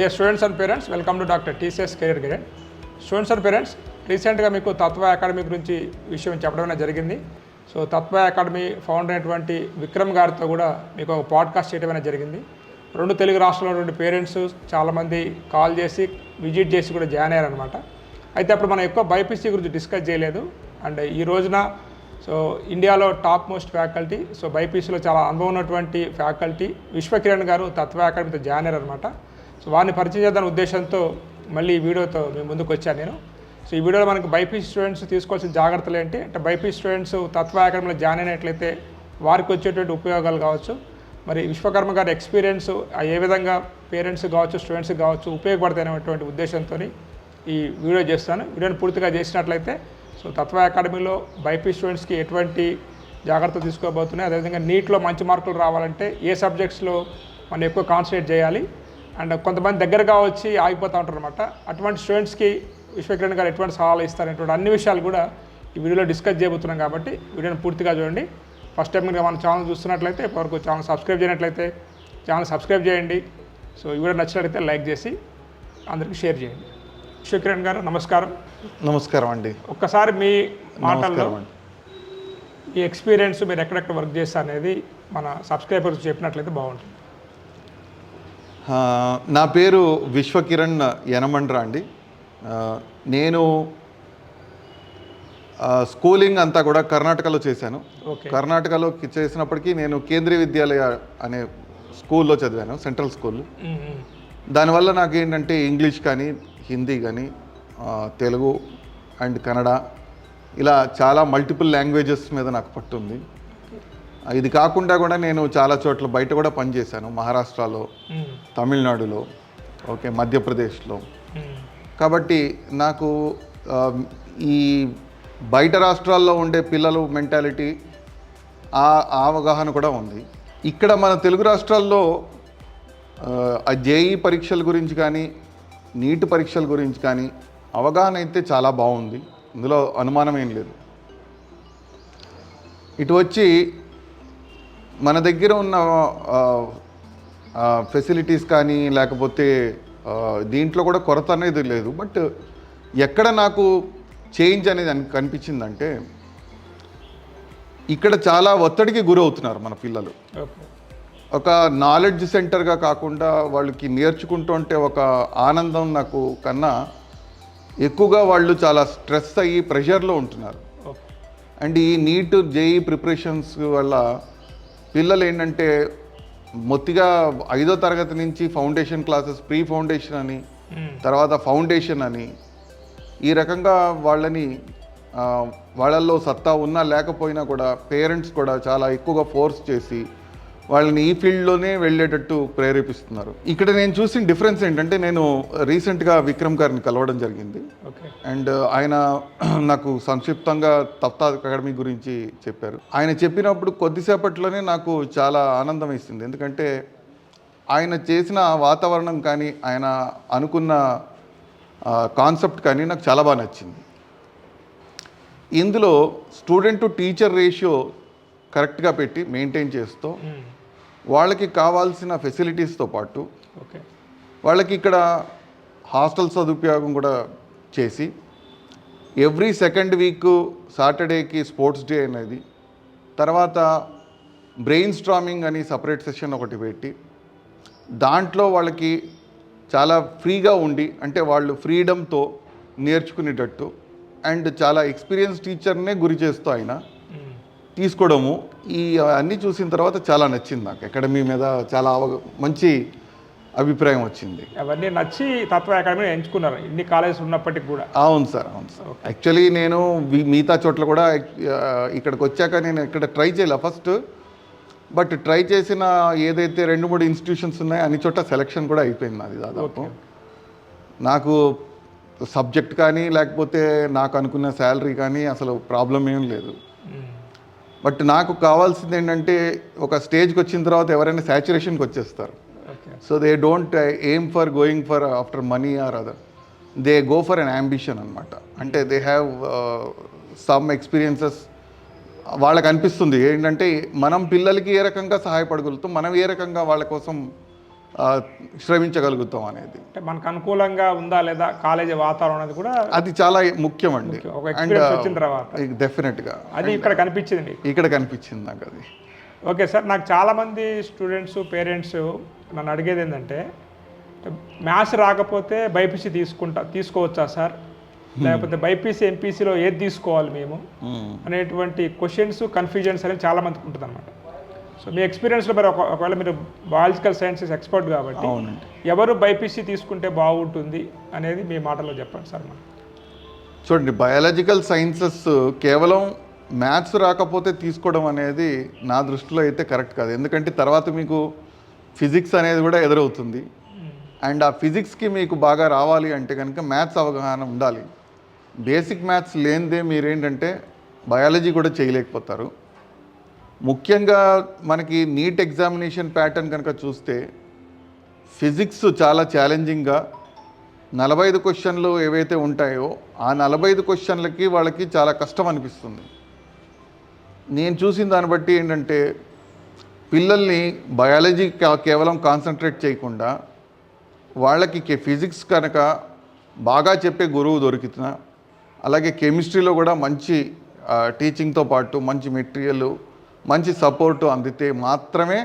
Dear students and parents welcome to doctor TCS career guide students and parents రీసెంట్గా మీకు తత్వ academy గురించి విషయం చెప్పడం జరిగింది. సో తత్వ అకాడమీ ఫౌండర్ అయినటువంటి విక్రమ్ గారితో కూడా మీకు ఒక పాడ్కాస్ట్ చేయడం జరిగింది. రెండు తెలుగు రాష్ట్రాల్లో రెండు పేరెంట్స్ చాలామంది కాల్ చేసి విజిట్ చేసి కూడా జాయిన్ అయ్యారనమాట అయితే అప్పుడు మనం ఎక్కువ బైపీసీ గురించి డిస్కస్ చేయలేదు. అండ్ ఈ రోజున సో ఇండియాలో టాప్ మోస్ట్ ఫ్యాకల్టీ సో బైపీసీలో చాలా అనుభవం ఉన్నటువంటి ఫ్యాకల్టీ విశ్వకిరణ్ గారు తత్వ అకాడమీతో జాయిన్ అయ్యారనమాట సో వారిని పరిచయం చేద్దాం ఉద్దేశంతో మళ్ళీ ఈ వీడియోతో మేము ముందుకు వచ్చాను నేను. సో ఈ వీడియోలో మనకు బైపీ స్టూడెంట్స్ తీసుకోవాల్సిన జాగ్రత్తలు ఏంటి? అంటే బైపీ స్టూడెంట్స్ తత్వ అకాడమీలో జాయిన్ అయినట్లయితే వారికి వచ్చేటువంటి ఉపయోగాలు కావచ్చు. మరి విశ్వకర్మ గారి ఎక్స్పీరియన్స్ ఏ విధంగా పేరెంట్స్ కావచ్చు స్టూడెంట్స్ కావచ్చు ఉపయోగపడతాయనేటువంటి ఉద్దేశంతో ఈ వీడియో చేస్తాను. వీడియోని పూర్తిగా చేసినట్లయితే సో తత్వ అకాడమీలో బైపీ స్టూడెంట్స్కి ఎటువంటి జాగ్రత్తలు తీసుకోబోతున్నాయి. అదేవిధంగా నీట్లో మంచి మార్కులు రావాలంటే ఏ సబ్జెక్ట్స్లో మనం ఎక్కువ కాన్సన్ట్రేట్ చేయాలి? అండ్ కొంతమంది దగ్గరగా వచ్చి ఆగిపోతూ ఉంటారు అనమాట అటువంటి స్టూడెంట్స్కి విశ్వకిరణ్ గారు ఎటువంటి సలహాలు ఇస్తారనేటువంటి అన్ని విషయాలు కూడా ఈ వీడియోలో డిస్కస్ చేయబోతున్నాం కాబట్టి వీడియోని పూర్తిగా చూడండి. ఫస్ట్ టైం కనుక మన ఛానల్ చూస్తున్నట్లయితే ఇప్పటివరకు ఛానల్ సబ్స్క్రైబ్ చేయనట్లయితే ఛానల్ సబ్స్క్రైబ్ చేయండి. సో ఈ వీడియో నచ్చినట్లయితే లైక్ చేసి అందరికీ షేర్ చేయండి. విశ్వకిరణ్ గారు నమస్కారం. నమస్కారం అండి. ఒక్కసారి మీ మాటల్లో ఈ ఎక్స్పీరియన్స్ మీరు ఎక్కడెక్కడ వర్క్ చేస్తారు అనేది మన సబ్స్క్రైబర్స్ చెప్పినట్లయితే బాగుంటుంది. నా పేరు విశ్వకిరణ్ యనమండ్రా అండి. నేను స్కూలింగ్ అంతా కూడా కర్ణాటకలో చేశాను. కర్ణాటకలో చేసినప్పటికీ నేను కేంద్రీయ విద్యాలయ అనే స్కూల్లో చదివాను సెంట్రల్ స్కూల్. దానివల్ల నాకు ఏంటంటే ఇంగ్లీష్ కానీ హిందీ కానీ తెలుగు అండ్ కన్నడ ఇలా చాలా మల్టిపుల్ లాంగ్వేజెస్ మీద నాకు పట్టుంది. ఇది కాకుండా కూడా నేను చాలా చోట్ల బయట కూడా పనిచేశాను మహారాష్ట్రలో తమిళనాడులో ఓకే మధ్యప్రదేశ్లో. కాబట్టి నాకు ఈ బయట రాష్ట్రాల్లో ఉండే పిల్లలు మెంటాలిటీ ఆ ఆ అవగాహన కూడా ఉంది. ఇక్కడ మన తెలుగు రాష్ట్రాల్లో ఆ జేఈ పరీక్షల గురించి కానీ నీట్ పరీక్షల గురించి కానీ అవగాహన అయితే చాలా బాగుంది. ఇందులో అనుమానం ఏం లేదు. ఇటు వచ్చి మన దగ్గర ఉన్న ఫెసిలిటీస్ కానీ లేకపోతే దీంట్లో కూడా కొరత అనేది లేదు. బట్ ఎక్కడ నాకు చేంజ్ అనేది అన్- కనిపించిందంటే ఇక్కడ చాలా ఒత్తిడికి గురవుతున్నారు మన పిల్లలు. ఒక నాలెడ్జ్ సెంటర్గా కాకుండా వాళ్ళకి నేర్చుకుంటుంటే ఒక ఆనందం నాకు కన్నా ఎక్కువగా వాళ్ళు చాలా స్ట్రెస్ అయ్యి ప్రెషర్లో ఉంటున్నారు. అండ్ ఈ నీట్ జేఈ ప్రిపరేషన్స్ వల్ల పిల్లలు ఏంటంటే మొత్తిగా ఐదో తరగతి నుంచి ఫౌండేషన్ క్లాసెస్ ప్రీ ఫౌండేషన్ అని తర్వాత ఫౌండేషన్ అని ఈ రకంగా వాళ్ళని వాళ్ళల్లో సత్తా ఉన్నా లేకపోయినా కూడా పేరెంట్స్ కూడా చాలా ఎక్కువగా ఫోర్స్ చేసి వాళ్ళని ఈ ఫీల్డ్లోనే వెళ్ళేటట్టు ప్రేరేపిస్తున్నారు. ఇక్కడ నేను చూసిన డిఫరెన్స్ ఏంటంటే నేను రీసెంట్గా విక్రమ్ గారిని కలవడం జరిగింది. ఓకే. అండ్ ఆయన నాకు సంక్షిప్తంగా తప్తా అకాడమీ గురించి చెప్పారు. ఆయన చెప్పినప్పుడు కొద్దిసేపట్లోనే నాకు చాలా ఆనందం ఇస్తుంది ఎందుకంటే ఆయన చేసిన వాతావరణం కానీ ఆయన అనుకున్న కాన్సెప్ట్ కానీ నాకు చాలా బాగా నచ్చింది. ఇందులో స్టూడెంట్ టు టీచర్ రేషియో కరెక్ట్గా పెట్టి మెయింటైన్ చేస్తూ వాళ్ళకి కావాల్సిన ఫెసిలిటీస్తో పాటు ఓకే. వాళ్ళకి ఇక్కడ హాస్టల్ సదుపయోగం కూడా చేసి ఎవ్రీ సెకండ్ వీక్ సాటర్డేకి స్పోర్ట్స్ డే అనేది తర్వాత బ్రెయిన్ స్ట్రామింగ్ అని సపరేట్ సెషన్ ఒకటి పెట్టి దాంట్లో వాళ్ళకి చాలా ఫ్రీగా ఉండి అంటే వాళ్ళు ఫ్రీడమ్తో నేర్చుకునేటట్టు అండ్ చాలా ఎక్స్పీరియన్స్ టీచర్నే గురి చేస్తూ ఆయన తీసుకోవడము ఈ అన్నీ చూసిన తర్వాత చాలా నచ్చింది నాకు. అకాడమీ మీద చాలా మంచి అభిప్రాయం వచ్చింది. అవన్నీ నచ్చి తత్వ అకాడమీ ఎంచుకున్నారు. ఇన్ని కాలేజెస్ ఉన్నప్పటికీ కూడా. అవును సార్ అవును సార్. యాక్చువల్లీ నేను మిగతా చోట్ల కూడా ఇక్కడికి వచ్చాక నేను ఇక్కడ ట్రై చేయలే ఫస్ట్. బట్ ట్రై చేసిన ఏదైతే రెండు మూడు ఇన్స్టిట్యూషన్స్ ఉన్నాయో అన్ని చోట్ల సెలక్షన్ కూడా అయిపోయింది నాది దాదాపు. నాకు సబ్జెక్ట్ కానీ లేకపోతే నాకు అనుకున్న శాలరీ కానీ అసలు ప్రాబ్లం ఏం లేదు. బట్ నాకు కావాల్సింది ఏంటంటే ఒక స్టేజ్కి వచ్చిన తర్వాత ఎవరైనా సాచురేషన్కి వచ్చేస్తారు. So they don't aim for going for after money or other. They go for an ambition అనమాట అంటే దే హ్యావ్ సమ్ ఎక్స్పీరియన్సెస్ వాళ్ళకి అనిపిస్తుంది. ఏంటంటే మనం పిల్లలకి ఏ రకంగా సహాయపడగలుగుతాం మనం ఏ రకంగా వాళ్ళ కోసం శ్రమించగలుగుతాం అనేది. అంటే మనకు అనుకూలంగా ఉందా లేదా కాలేజీ వాతావరణం అనేది కూడా అది చాలా ముఖ్యం. అండి వచ్చిన తర్వాత. డెఫినెట్గా అది ఇక్కడ కనిపించింది ఇక్కడ కనిపించింది నాకు అది. ఓకే సార్ నాకు చాలామంది స్టూడెంట్స్ పేరెంట్స్ నన్ను అడిగేది ఏంటంటే మ్యాథ్స్ రాకపోతే బైపీసీ తీసుకుంటా తీసుకోవచ్చా సార్? లేకపోతే బైపీసీ ఎంపీసీలో ఏది తీసుకోవాలి మేము? మ్మ్. అనేటువంటి క్వశ్చన్స్ కన్ఫ్యూజన్స్ అనేది చాలా మందికి ఉంటుంది అనమాట సో మీ ఎక్స్పీరియన్స్లో మరి ఒక- ఒకవేళ మీరు బయాలజికల్ సైన్సెస్ ఎక్స్పర్ట్ కాబట్టి అవునండి. ఎవరు బైపీసీ తీసుకుంటే బాగుంటుంది అనేది మీ మాటలో చెప్పండి సార్ మనం చూడండి బయాలజికల్ సైన్సెస్ కేవలం మ్యాథ్స్ రాకపోతే తీసుకోవడం అనేది నా దృష్టిలో అయితే కరెక్ట్ కాదు. ఎందుకంటే తర్వాత మీకు ఫిజిక్స్ అనేది కూడా ఎదురవుతుంది. అండ్ ఆ ఫిజిక్స్కి మీకు బాగా రావాలి అంటే కనుక మ్యాథ్స్ అవగాహన ఉండాలి. బేసిక్ మ్యాథ్స్ లేనిదే మీరేంటంటే బయాలజీ కూడా చేయలేకపోతారు. ముఖ్యంగా మనకి నీట్ ఎగ్జామినేషన్ ప్యాటర్న్ కనుక చూస్తే ఫిజిక్స్ చాలా ఛాలెంజింగ్గా నలభై ఐదు క్వశ్చన్లు ఏవైతే ఉంటాయో ఆ నలభై ఐదు క్వశ్చన్లకి వాళ్ళకి చాలా కష్టం అనిపిస్తుంది. నేను చూసిన దాన్ని బట్టి ఏంటంటే పిల్లల్ని బయాలజీ కేవలం కాన్సన్ట్రేట్ చేయకుండా వాళ్ళకి ఫిజిక్స్ కనుక బాగా చెప్పే గురువు దొరికితున్నా అలాగే కెమిస్ట్రీలో కూడా మంచి టీచింగ్తో పాటు మంచి మెటీరియల్ మంచి సపోర్టు అందితే మాత్రమే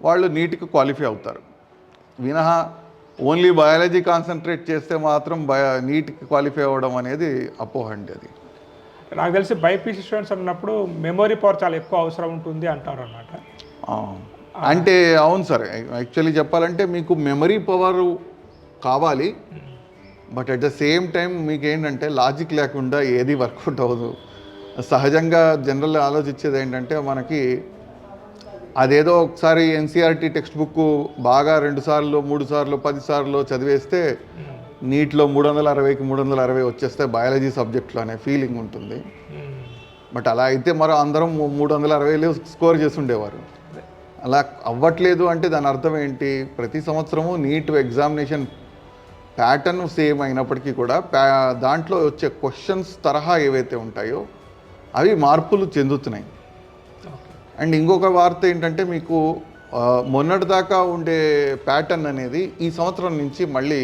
వాళ్ళు నీటికి క్వాలిఫై అవుతారు. వినహా ఓన్లీ బయాలజీ కాన్సన్ట్రేట్ చేస్తే మాత్రం బయ నీటికి క్వాలిఫై అవ్వడం అనేది అపోహ అండి అది. నాకు తెలిసి బైపీసీ స్టూడెంట్స్ అన్నప్పుడు మెమొరీ పవర్ చాలా ఎక్కువ అవసరం ఉంటుంది అంటారు అనమాట అంటే అవును సార్. యాక్చువల్లీ చెప్పాలంటే మీకు మెమరీ పవర్ కావాలి. But at the same time మీకు ఏంటంటే లాజిక్ లేకుండా ఏది వర్కౌట్ అవ్వదు. సహజంగా జనరల్ ఆలోచించేది ఏంటంటే మనకి అదేదో ఒకసారి ఎన్సీఆర్టీ టెక్స్ట్ బుక్ బాగా రెండు సార్లు మూడు సార్లు పది సార్లు చదివేస్తే నీట్లో మూడు వందల అరవైకి మూడు వందల అరవై వచ్చేస్తే బయాలజీ సబ్జెక్ట్లో అనే ఫీలింగ్ ఉంటుంది. బట్ అలా అయితే మరో అందరం మూడు వందల అరవైలో స్కోర్ చేసి ఉండేవారు అలా అవ్వట్లేదు అంటే దాని అర్థం ఏంటి? ప్రతి సంవత్సరము నీట్ ఎగ్జామినేషన్ ప్యాటర్న్ సేమ్ అయినప్పటికీ కూడా ప్యా దాంట్లో వచ్చే క్వశ్చన్స్ తరహా ఏవైతే ఉంటాయో అవి మార్పులు చెందుతున్నాయి. అండ్ ఇంకొక వార్త ఏంటంటే మీకు మొన్నటిదాకా ఉండే ప్యాటర్న్ అనేది ఈ సంవత్సరం నుంచి మళ్ళీ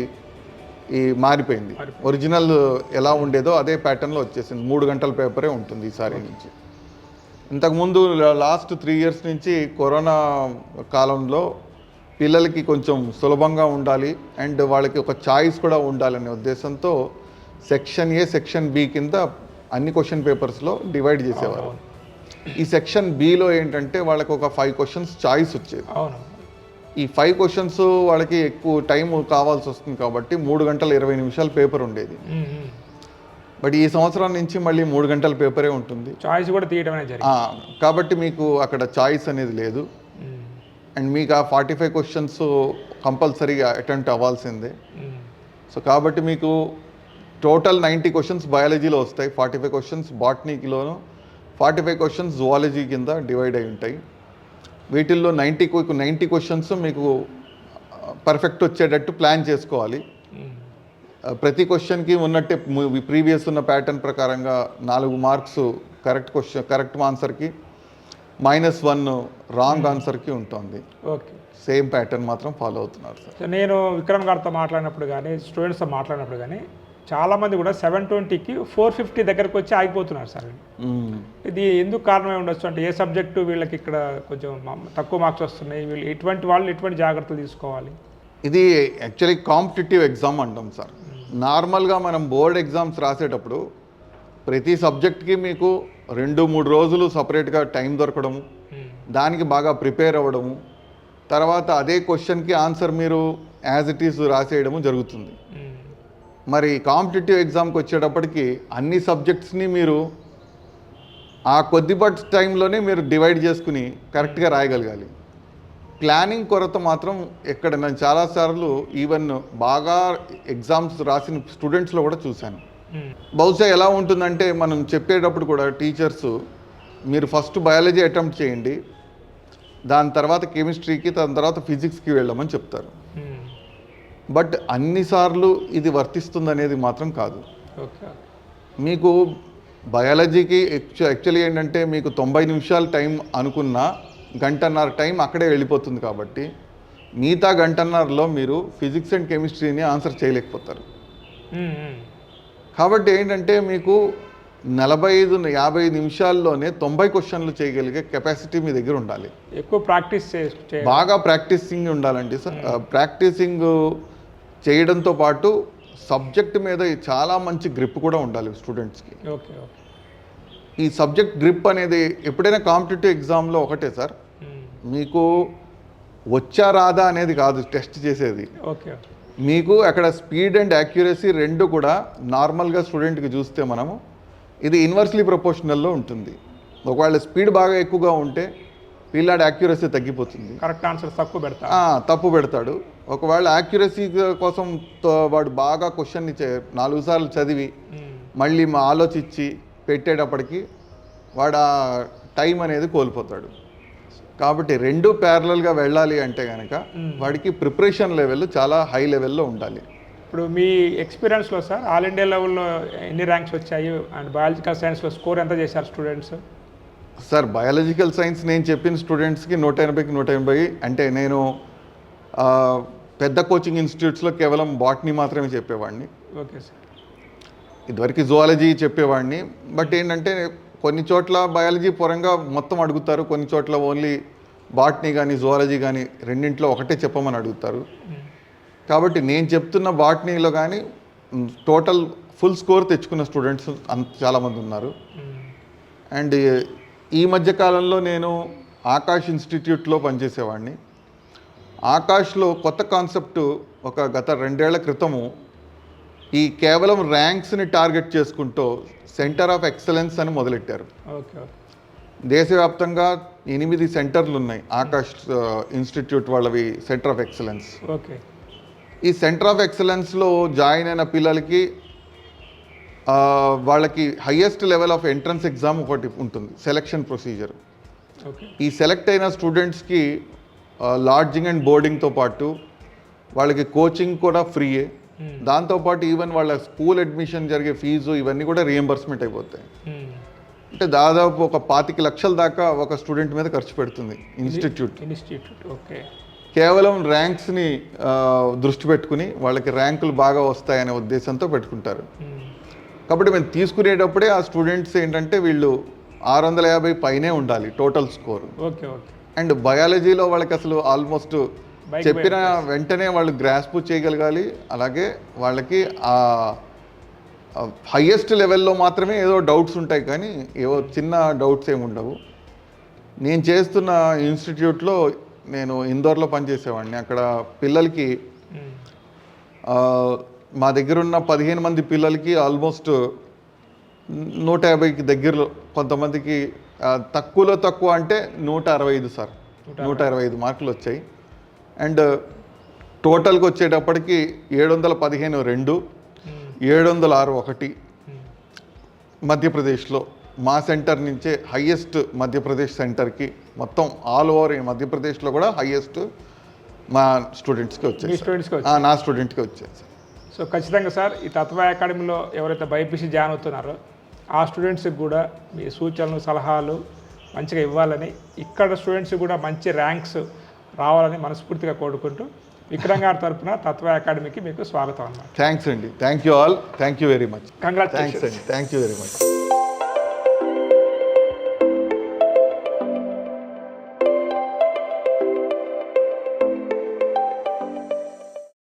ఈ మారిపోయింది. ఒరిజినల్ ఎలా ఉండేదో అదే ప్యాటర్న్లో వచ్చేసింది. మూడు గంటల పేపరే ఉంటుంది ఈసారి నుంచి. ఇంతకుముందు లాస్ట్ త్రీ ఇయర్స్ నుంచి కరోనా కాలంలో పిల్లలకి కొంచెం సులభంగా ఉండాలి అండ్ వాళ్ళకి ఒక చాయిస్ కూడా ఉండాలనే ఉద్దేశంతో సెక్షన్ ఏ సెక్షన్ బి కింద అన్ని క్వశ్చన్ పేపర్స్లో డివైడ్ చేసేవారు. ఈ సెక్షన్ బిలో ఏంటంటే వాళ్ళకి ఒక ఫైవ్ క్వశ్చన్స్ చాయిస్ వచ్చేది. అవును. ఈ ఫైవ్ క్వశ్చన్స్ వాళ్ళకి ఎక్కువ టైం కావాల్సి వస్తుంది కాబట్టి మూడు గంటల ఇరవై నిమిషాల పేపర్ ఉండేది. బట్ ఈ సంవత్సరం నుంచి మళ్ళీ మూడు గంటల పేపరే ఉంటుంది. చాయిస్ కూడా తీయడం కాబట్టి మీకు అక్కడ చాయిస్ అనేది లేదు. అండ్ మీకు ఆ ఫార్టీ ఫైవ్ క్వశ్చన్స్ కంపల్సరీగా అటెంప్ట్ అవ్వాల్సిందే. సో కాబట్టి మీకు టోటల్ నైంటీ క్వశ్చన్స్ బయాలజీలో వస్తాయి ఫార్టీ ఫైవ్ క్వశ్చన్స్ బాటనీకిలోను ఫార్టీ ఫైవ్ క్వశ్చన్స్ జువాలజీ కింద డివైడ్ అయి ఉంటాయి. వీటిల్లో నైంటీ నైంటీ క్వశ్చన్స్ మీకు పర్ఫెక్ట్ వచ్చేటట్టు ప్లాన్ చేసుకోవాలి. ఆ, ప్రతి క్వశ్చన్కి ఉన్నట్టే ప్రీవియస్ ఉన్న ప్యాటర్న్ ప్రకారంగా నాలుగు మార్క్స్ కరెక్ట్ క్వశ్చన్ కరెక్ట్ ఆన్సర్కి మైనస్ వన్ రాంగ్ ఆన్సర్కి ఉంటుంది. ఓకే. సేమ్ ప్యాటర్న్ మాత్రం ఫాలో అవుతున్నారు సార్. నేను విక్రమ్ గారితో మాట్లాడినప్పుడు కానీ స్టూడెంట్స్తో మాట్లాడినప్పుడు కానీ చాలామంది కూడా సెవెన్ ట్వంటీకి ఫోర్ ఫిఫ్టీ దగ్గరకు వచ్చి ఆగిపోతున్నారు సార్. ఇది ఎందుకు కారణమై ఉండొచ్చు అంటే ఏ సబ్జెక్టు వీళ్ళకి ఇక్కడ కొంచెం తక్కువ మార్క్స్ వస్తున్నాయి వీళ్ళు ఎటువంటి వాళ్ళు ఎటువంటి జాగ్రత్తలు తీసుకోవాలి. ఇది యాక్చువల్లీ కాంపిటేటివ్ ఎగ్జామ్ అంటాం సార్. నార్మల్గా మనం బోర్డ్ ఎగ్జామ్స్ రాసేటప్పుడు ప్రతి సబ్జెక్ట్కి మీకు రెండు మూడు రోజులు సపరేట్గా టైం దొరకడము దానికి బాగా ప్రిపేర్ అవ్వడము తర్వాత అదే క్వశ్చన్కి ఆన్సర్ మీరు యాజ్ ఇట్ ఈస్ రాసేయడము జరుగుతుంది. మరి కాంపిటేటివ్ ఎగ్జామ్కి వచ్చేటప్పటికి అన్ని సబ్జెక్ట్స్ని మీరు ఆ కొద్దిపాటి టైంలోనే మీరు డివైడ్ చేసుకుని కరెక్ట్గా రాయగలగాలి ప్లానింగ్ కొరత మాత్రం ఎక్కడ నేను చాలాసార్లు ఈవెన్ బాగా ఎగ్జామ్స్ రాసిన స్టూడెంట్స్లో కూడా చూశాను. బహుశా ఎలా ఉంటుందంటే మనం చెప్పేటప్పుడు కూడా టీచర్స్ మీరు ఫస్ట్ బయాలజీ అటెంప్ట్ చేయండి దాని తర్వాత కెమిస్ట్రీకి దాని తర్వాత ఫిజిక్స్కి వెళ్ళమని చెప్తారు. బట్ అన్నిసార్లు ఇది వర్తిస్తుంది అనేది మాత్రం కాదు. ఓకే. మీకు బయాలజీకి యాక్చువల్లీ ఏంటంటే మీకు తొంభై నిమిషాల టైం అనుకున్న గంటన్నర టైం అక్కడే వెళ్ళిపోతుంది కాబట్టి మిగతా గంటన్నరలో మీరు ఫిజిక్స్ అండ్ కెమిస్ట్రీని ఆన్సర్ చేయలేకపోతారు. కాబట్టి ఏంటంటే మీకు నలభై ఐదు యాభై నిమిషాల్లోనే తొంభై క్వశ్చన్లు చేయగలిగే కెపాసిటీ మీ దగ్గర ఉండాలి. ఎక్కువ ప్రాక్టీస్ బాగా ప్రాక్టీసింగ్ ఉండాలండి సార్. ప్రాక్టీసింగ్ చేయడంతో పాటు సబ్జెక్ట్ మీద చాలా మంచి గ్రిప్ కూడా ఉండాలి స్టూడెంట్స్కి. Okay okay. ఈ సబ్జెక్ట్ గ్రిప్ అనేది ఎప్పుడైనా కాంపిటేటివ్ ఎగ్జామ్లో ఒకటే సార్. మీకు వచ్చా రాదా అనేది కాదు టెస్ట్ చేసేది. ఓకే మీకు అక్కడ స్పీడ్ అండ్ యాక్యురసీ రెండు కూడా నార్మల్గా స్టూడెంట్కి చూస్తే మనము ఇది ఇన్వర్స్లీ ప్రపోర్షనల్లో ఉంటుంది. ఒకవేళ స్పీడ్ బాగా ఎక్కువగా ఉంటే పిల్లాడి యాక్యురసీ తగ్గిపోతుంది. కరెక్ట్ ఆన్సర్ తక్కువ పెడతా ఆ, తప్పు పెడతాడు. ఒకవేళ యాక్యురసీ కోసం వాడు బాగా క్వశ్చన్ని చే- నాలుగు సార్లు చదివి మ్మ్. మళ్ళీ మా ఆలోచించి పెట్టేటప్పటికి వాడు ఆ టైం అనేది కోల్పోతాడు. కాబట్టి రెండు ప్యారలల్గా వెళ్ళాలి అంటే కనుక వాడికి ప్రిపరేషన్ లెవెల్ చాలా హై లెవెల్లో ఉండాలి. ఇప్పుడు మీ ఎక్స్పీరియన్స్లో సార్ ఆల్ ఇండియా లెవెల్లో ఎన్ని ర్యాంక్స్ వచ్చాయి? అండ్ బయాలజికల్ సైన్స్లో స్కోర్ ఎంత చేశారు స్టూడెంట్స్ సార్ బయాలజికల్ సైన్స్ నేను చెప్పిన స్టూడెంట్స్కి నూట ఎనభైకి నూట ఎనభై అంటే నేను పెద్ద కోచింగ్ ఇన్స్టిట్యూట్స్లో కేవలం బాటనీ మాత్రమే చెప్పేవాడిని. Okay sir. ఇదివరకు జువాలజీ చెప్పేవాడిని. బట్ ఏంటంటే కొన్ని చోట్ల బయాలజీ పరంగా మొత్తం అడుగుతారు. కొన్ని చోట్ల ఓన్లీ బాటనీ కానీ జువాలజీ కానీ రెండింటిలో ఒకటే చెప్పమని అడుగుతారు. కాబట్టి నేను చెప్తున్న బాటనీలో కానీ టోటల్ ఫుల్ స్కోర్ తెచ్చుకున్న స్టూడెంట్స్ అంత చాలామంది ఉన్నారు. అండ్ ఈ మధ్య కాలంలో నేను ఆకాష్ ఇన్స్టిట్యూట్లో పనిచేసేవాడిని. ఆకాష్లో కొత్త కాన్సెప్ట్ ఒక గత రెండేళ్ళ క్రితము ఈ కేవలం ర్యాంక్స్ని టార్గెట్ చేసుకుంటూ సెంటర్ ఆఫ్ ఎక్సలెన్స్ అని మొదలెట్టారు. దేశవ్యాప్తంగా ఎనిమిది సెంటర్లు ఉన్నాయి ఆకాష్ ఇన్స్టిట్యూట్ వాళ్ళవి సెంటర్ ఆఫ్ ఎక్సలెన్స్. ఓకే. ఈ సెంటర్ ఆఫ్ ఎక్సలెన్స్లో జాయిన్ అయిన పిల్లలకి వాళ్ళకి highest level of entrance exam ఒకటి ఉంటుంది సెలక్షన్ ప్రొసీజర్. ఓకే. ఈ సెలెక్ట్ అయిన స్టూడెంట్స్కి లాడ్జింగ్ అండ్ బోర్డింగ్తో పాటు వాళ్ళకి కోచింగ్ కూడా ఫ్రీయే. దాంతోపాటు ఈవెన్ వాళ్ళ స్కూల్ అడ్మిషన్ జరిగే ఫీజు ఇవన్నీ కూడా రియంబర్స్మెంట్ అయిపోతాయి. అంటే దాదాపు ఒక పాతిక లక్షల దాకా ఒక స్టూడెంట్ మీద ఖర్చు పెడుతుంది ఇన్స్టిట్యూట్. Institute okay. కేవలం ర్యాంక్స్ని దృష్టి పెట్టుకుని వాళ్ళకి ర్యాంకులు బాగా వస్తాయనే ఉద్దేశంతో పెట్టుకుంటారు. కాబట్టి మేము తీసుకునేటప్పుడే ఆ స్టూడెంట్స్ ఏంటంటే వీళ్ళు ఆరు వందల యాభై పైనే ఉండాలి total score okay okay. And బయాలజీలో వాళ్ళకి అసలు ఆల్మోస్ట్ చెప్పిన వెంటనే వాళ్ళు గ్రాస్ప్ చేయగలగాలి. అలాగే వాళ్ళకి ఆ హయ్యెస్ట్ లెవెల్లో మాత్రమే ఏదో డౌట్స్ ఉంటాయి కానీ ఏవో చిన్న డౌట్స్ ఏమి ఉండవు. నేను చేస్తున్న ఇన్స్టిట్యూట్లో నేను ఇందోర్లో పనిచేసేవాడిని. అక్కడ పిల్లలకి మా దగ్గర ఉన్న పదిహేను మంది పిల్లలకి ఆల్మోస్ట్ నూట యాభైకి దగ్గరలో కొంతమందికి తక్కువలో తక్కువ అంటే నూట అరవై ఐదు సార్. నూట అరవై ఐదు. మార్కులు వచ్చాయి. అండ్ టోటల్కి వచ్చేటప్పటికి ఏడు వందల పదిహేను రెండు ఏడు వందల ఆరు ఒకటి. మధ్యప్రదేశ్లో మా సెంటర్ నుంచే హయ్యెస్ట్ మధ్యప్రదేశ్ సెంటర్కి మొత్తం ఆల్ ఓవర్ మధ్యప్రదేశ్లో కూడా హయ్యెస్ట్ మా స్టూడెంట్స్కి ఆ, నా స్టూడెంట్కి వచ్చాయి సో ఖచ్చితంగా సార్ ఈ తత్వ అకాడమీలో ఎవరైతే బైపీసీ జాయిన్ అవుతున్నారో ఆ స్టూడెంట్స్కి కూడా మీ సూచనలు సలహాలు మంచిగా ఇవ్వాలని ఇక్కడ స్టూడెంట్స్కి కూడా మంచి ర్యాంక్స్ రావాలని మనస్ఫూర్తిగా కోరుకుంటూ విక్రమ్ గారి తరపున తత్వ అకాడమీకి మీకు స్వాగతం అన్నమాట. థ్యాంక్స్ అండి. Thank you all thank you very much congratulation thanks అండి. Thank you very much